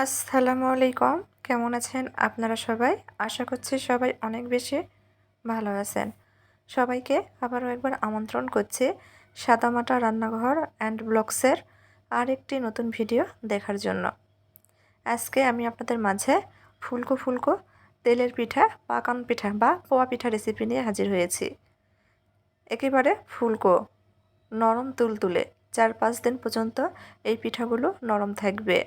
আসসালামু আলাইকুম। কেমন আছেন আপনারা সবাই? আশা করছি সবাই অনেক বেশি ভালো আছেন। সবাইকে আবারও একবার আমন্ত্রণ করছি সাদামাটা রান্নাঘর অ্যান্ড ব্লগসের আরেকটি নতুন ভিডিও দেখার জন্য। আজকে আমি আপনাদের মাঝে ফুলকো ফুলকো তেলের পিঠা, পাকান পিঠা বা পোয়া পিঠা রেসিপি নিয়ে হাজির হয়েছি। একেবারে ফুলকো, নরম তুলতুলে, চার পাঁচ দিন পর্যন্ত এই পিঠাগুলো নরম থাকবে।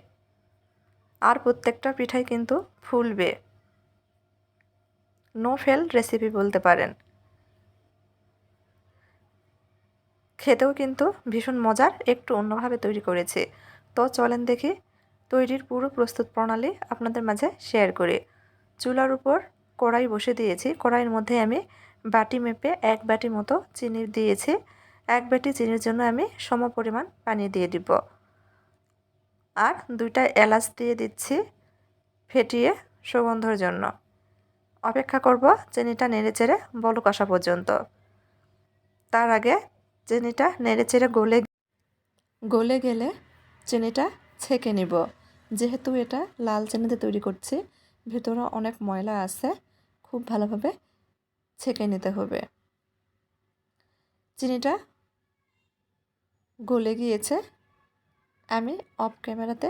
আর প্রত্যেকটা পিঠাই কিন্তু ফুলবে। নো ফেল রেসিপি বলতে পারেন। খেতেও কিন্তু ভীষণ মজার, একটু অন্যভাবে তৈরি করেছে। তো চলেন দেখি তৈরির পুরো প্রস্তুত প্রণালী আপনাদের মাঝে শেয়ার করি। চুলার উপর কড়াই বসে দিয়েছি। কড়াইয়ের মধ্যে আমি বাটি মেপে এক বাটি মতো চিনি দিয়েছি। এক বাটি চিনির জন্য আমি সম পরিমাণ পানি দিয়ে দিব। আর দুইটা এলাচ দিয়ে দিচ্ছি ফেটিয়ে সুগন্ধর জন্য। অপেক্ষা করব চিনিটা নেড়ে চেড়ে বলক কষা পর্যন্ত। তার আগে চিনিটা নেড়ে চেড়ে গলে গলে গেলে চিনিটা ছেঁকে নিব। যেহেতু এটা লাল চিনিতে তৈরি করছি, ভেতরে অনেক ময়লা আছে, খুব ভালোভাবে ছেঁকে নিতে হবে। চিনিটা গলে গিয়েছে আমি অফ ক্যামেরাতে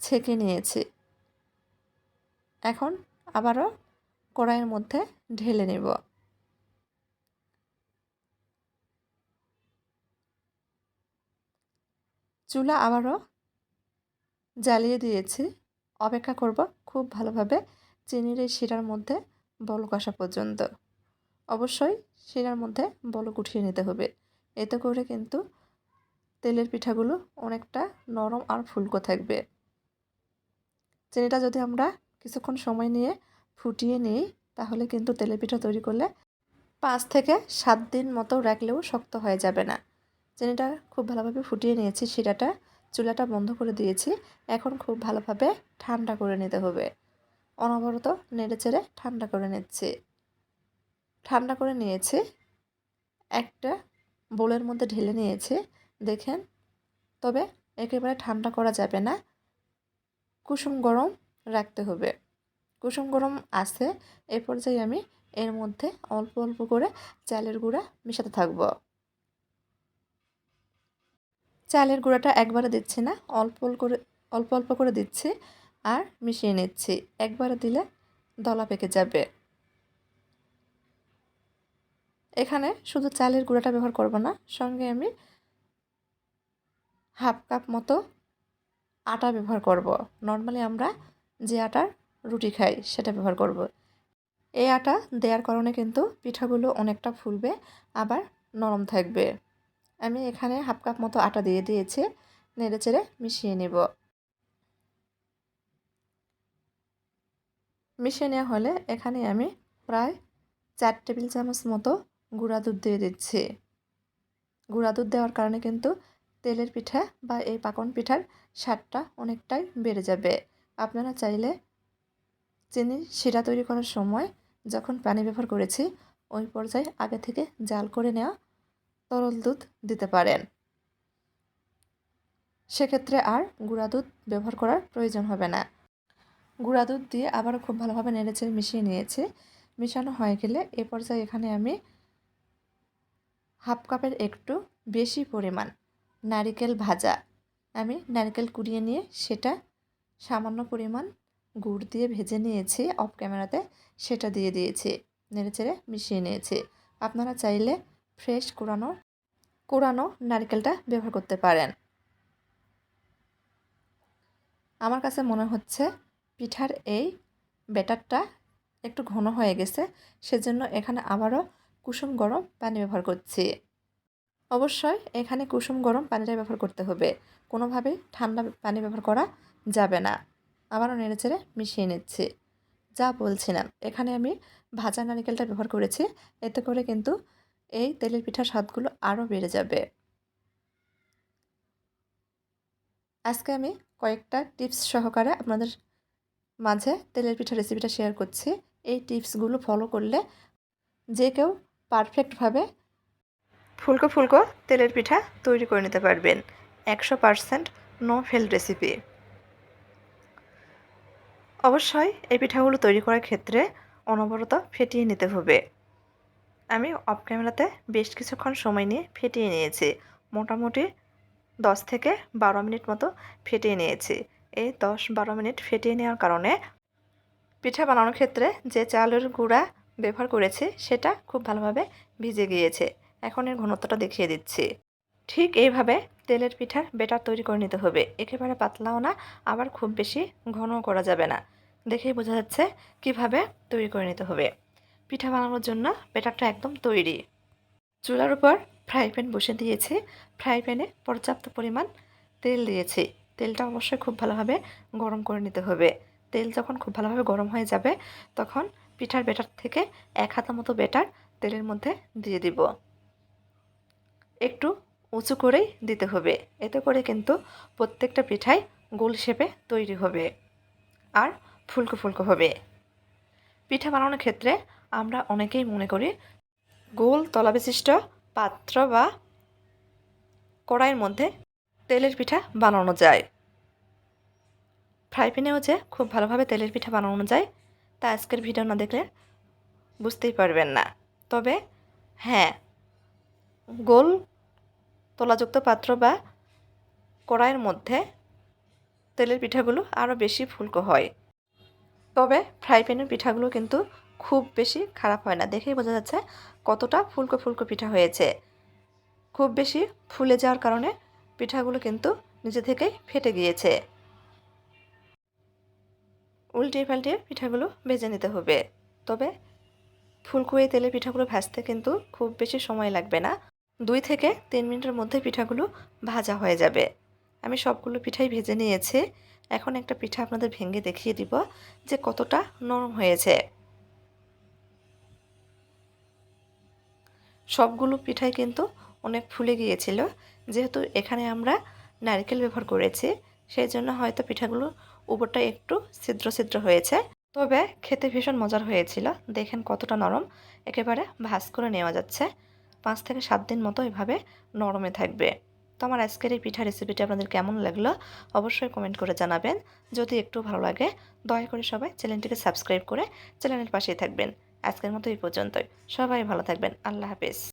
ছেঁকে নিয়েছি। এখন আবারও কড়াইয়ের মধ্যে ঢেলে নেব। চুলা আবারও জ্বালিয়ে দিয়েছি। অপেক্ষা করব খুব ভালোভাবে চিনির এই শিরার মধ্যে বলক আসা পর্যন্ত। অবশ্যই শিরার মধ্যে বলক উঠিয়ে নিতে হবে। এতে করে কিন্তু তেলের পিঠাগুলো অনেকটা নরম আর ফুলকো থাকবে। চিনিটা যদি আমরা কিছুক্ষণ সময় নিয়ে ফুটিয়ে নিই, তাহলে কিন্তু তেলের পিঠা তৈরি করলে পাঁচ থেকে সাত দিন মতো রাখলেও শক্ত হয়ে যাবে না। চিনিটা খুব ভালোভাবে ফুটিয়ে নিয়েছি, শিরাটা, চুলাটা বন্ধ করে দিয়েছি। এখন খুব ভালোভাবে ঠান্ডা করে নিতে হবে। অনবরত নেড়ে চেড়ে ঠান্ডা করে নিচ্ছি। ঠান্ডা করে নিয়েছি। একটা বোলের মধ্যে ঢেলে নিয়েছি। দেখেন, তবে একেবারে ঠান্ডা করা যাবে না। কুসুম গরম রাখতে হবে। কুসুম গরম আছে, এ পর্যায়ে আমি এর মধ্যে অল্প অল্প করে চালের গুঁড়া মিশাতে থাকব। চালের গুঁড়াটা একবারে দিচ্ছি না, অল্প অল্প করে, অল্প অল্প করে দিচ্ছি আর মিশিয়ে নিচ্ছি। একবারে দিলে দলা পেকে যাবে। এখানে শুধু চালের গুঁড়াটা ব্যবহার করব না, সঙ্গে আমি হাফ কাপ মতো আটা ব্যবহার করব। নর্মালি আমরা যে আটার রুটি খাই সেটা ব্যবহার করব। এই আটা দেওয়ার কারণে কিন্তু পিঠাগুলো অনেকটা ফুলবে, আবার নরম থাকবে আমি এখানে হাফ কাপ মতো আটা দিয়ে দিয়েছি, নেড়ে চেড়ে মিশিয়ে নেব মিশিয়ে নেওয়া হলে এখানে আমি প্রায় চার টেবিল চামচ মতো গুঁড়া দুধ দিয়ে দিচ্ছি গুঁড়া দুধ দেওয়ার কারণে কিন্তু তেলের পিঠা বা এই পাকন পিঠার স্বাদটা অনেকটাই বেড়ে যাবে। আপনারা চাইলে চিনি শিরা তৈরি করার সময় যখন পানি ব্যবহার করেছি, ওই পর্যায়ে আগে থেকে জাল করে নেওয়া তরল দুধ দিতে পারেন। সেক্ষেত্রে আর গুঁড়া দুধ ব্যবহার করার প্রয়োজন হবে না। গুঁড়া দুধ দিয়ে আবারও খুব ভালোভাবে নেড়েচেড়ে মিশিয়ে নিয়েছি। মিশানো হয়ে গেলে এ পর্যায়ে এখানে আমি হাফ কাপের একটু বেশি পরিমাণ নারিকেল ভাজা। আমি নারকেল কুড়িয়ে নিয়ে সেটা সামান্য পরিমাণ গুড় দিয়ে ভেজে নিয়েছি অফ ক্যামেরাতে সেটা দিয়ে দিয়েছি, নেড়েচেড়ে মিশিয়ে নিয়েছি। আপনারা চাইলে ফ্রেশ কোরানো কোরানো নারকেলটা ব্যবহার করতে পারেন। আমার কাছে মনে হচ্ছে পিঠার এই ব্যাটারটা একটু ঘন হয়ে গেছে, সেজন্য এখানে আবারও কুসুম গরম পানি ব্যবহার করছি। অবশ্যই এখানে কুসুম গরম পানিটা ব্যবহার করতে হবে। কোনোভাবেই ঠান্ডা পানি ব্যবহার করা যাবে না। আবারও নেড়েচেড়ে মিশিয়ে নিচ্ছি। যা বলছিলাম, এখানে আমি ভাজা নারিকেলটা ব্যবহার করেছি। এতে করে কিন্তু এই তেলের পিঠার স্বাদগুলো আরও বেড়ে যাবে। আজকে আমি কয়েকটা টিপস সহকারে আপনাদের মাঝে তেলের পিঠা রেসিপিটা শেয়ার করছি। এই টিপসগুলো ফলো করলে যে কেউ পারফেক্টভাবে ফুলকো ফুলকো তেলের পিঠা তৈরি করে নিতে পারবেন। একশো পারসেন্ট নো ফেল রেসিপি অবশ্যই এই পিঠাগুলো তৈরি করার ক্ষেত্রে অনবরত ফেটিয়ে নিতে হবে। আমি অফ ক্যামেরাতে বেশ কিছুক্ষণ সময় নিয়ে ফেটিয়ে নিয়েছি। মোটামুটি দশ থেকে বারো মিনিট মতো ফেটিয়ে নিয়েছি। এই দশ বারো মিনিট ফেটিয়ে নেওয়ার কারণে পিঠা বানানোর ক্ষেত্রে যে চালের গুঁড়া ব্যবহার করেছি সেটা খুব ভালোভাবে ভিজে গিয়েছে। এখন এর ঘনত্বটা দেখিয়ে দিচ্ছি। ঠিক এইভাবে তেলের পিঠার বেটার তৈরি করে নিতে হবে। একেবারে পাতলাও না, আবার খুব বেশি ঘনও করা যাবে না। দেখেই বোঝা যাচ্ছে কীভাবে তৈরি করে নিতে হবে। পিঠা বানানোর জন্য বেটারটা একদম তৈরি। চুলার উপর ফ্রাই প্যান বসে দিয়েছি। ফ্রাই প্যানে পর্যাপ্ত পরিমাণ তেল দিয়েছি। তেলটা অবশ্যই খুব ভালোভাবে গরম করে নিতে হবে। তেল যখন খুব ভালোভাবে গরম হয়ে যাবে, তখন পিঠার বেটার থেকে এক হাতা মতো বেটার তেলের মধ্যে দিয়ে দিব। একটু উঁচু করেই দিতে হবে। এতে করে কিন্তু প্রত্যেকটা পিঠাই গোল শেপে তৈরি হবে আর ফুলকো ফুলকো হবে। পিঠা বানানোর ক্ষেত্রে আমরা অনেকেই মনে করি গোল তলা বিশিষ্ট পাত্র বা কড়াইয়ের মধ্যে তেলের পিঠা বানানো যায়। ফ্রাই প্যানেও যে খুব ভালোভাবে তেলের পিঠা বানানো যায়, তা আজকের ভিডিও না দেখলে বুঝতেই পারবেন না। তবে হ্যাঁ গোল তোলাযুক্ত পাত্র বা কড়াইয়ের মধ্যে তেলের পিঠাগুলো আরও বেশি ফুলকো হয়। তবে ফ্রাই প্যানের পিঠাগুলো কিন্তু খুব বেশি খারাপ হয় না। দেখেই বোঝা যাচ্ছে কতটা ফুলকো ফুলকো পিঠা হয়েছে। খুব বেশি ফুলে যাওয়ার কারণে পিঠাগুলো কিন্তু নিজে থেকেই ফেটে গিয়েছে। উল্টিয়ে পাল্টিয়ে পিঠাগুলো ভেজে নিতে হবে। তবে ফুলকুয়ে তেলে পিঠাগুলো ভাজতে কিন্তু খুব বেশি সময় লাগবে না। দুই থেকে তিন মিনিটের মধ্যে পিঠাগুলো ভাজা হয়ে যাবে। আমি সবগুলো পিঠাই ভেজে নিয়েছি। এখন একটা পিঠা আপনাদের ভেঙে দেখিয়ে দিব যে কতটা নরম হয়েছে। সবগুলো পিঠাই কিন্তু অনেক ফুলে গিয়েছিল। যেহেতু এখানে আমরা নারকেল ব্যবহার করেছি, সেই জন্য হয়তো পিঠাগুলো উপরটা একটু ছিদ্র ছিদ্র হয়েছে। তবে খেতে ভীষণ মজার হয়েছিল। দেখেন কতটা নরম। একেবারে ভাজ করে নেওয়া যাচ্ছে। পাঁচ থেকে সাত দিন মতো এভাবে নরমে থাকবে। তো আমার আজকের এই পিঠা রেসিপিটি আপনাদের কেমন লাগল অবশ্যই কমেন্ট করে জানাবেন। যদি একটু ভালো লাগে, দয়া করে সবাই চ্যানেলটিকে সাবস্ক্রাইব করে চ্যানেলের পাশেই থাকবেন। আজকের মতো এই পর্যন্তই। সবাই ভালো থাকবেন। আল্লাহ হাফেজ।